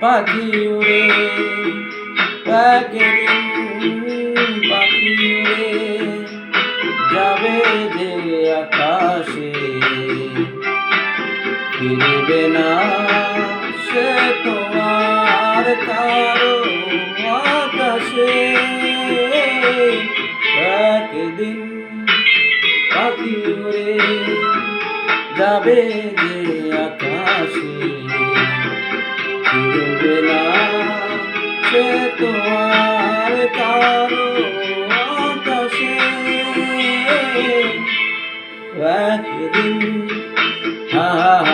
পাখি উড়ে একদিন পাখি উড়ে যাবে যে আকাশে। ফিরবে না সে তোমার কারও আকাশে। একদিন পাখি উড়ে যাবে যে আকাশে। ফিরবে না সে তোমার কারও আকাশে একদিন হা হা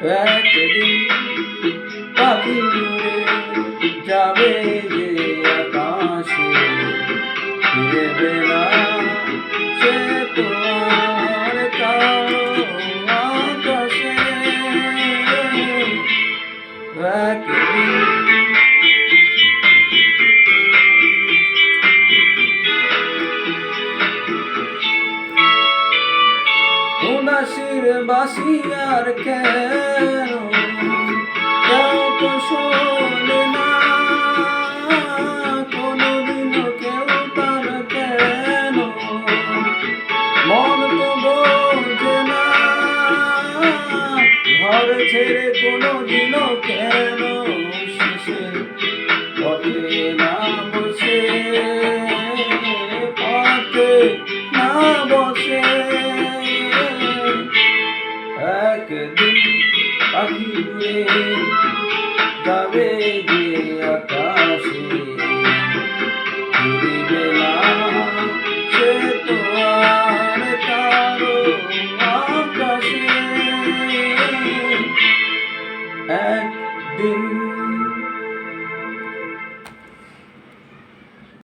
একদিন পাখি উড়ে যাবে যে আকাশে ফিরবে না সে তোমার আকাশে একদিন মুনাসির বাসিয়ার কেন? কেউ তো শোনে না কোনদিন কেউ তার কেন? মন তো বোঝে না, ঘর ছেড়ে কোনদিনও কেন? শেষে দিয়ে যাবে যে আকাশে। ফিরবে না সে তো আর কারও আকাশে। একদিন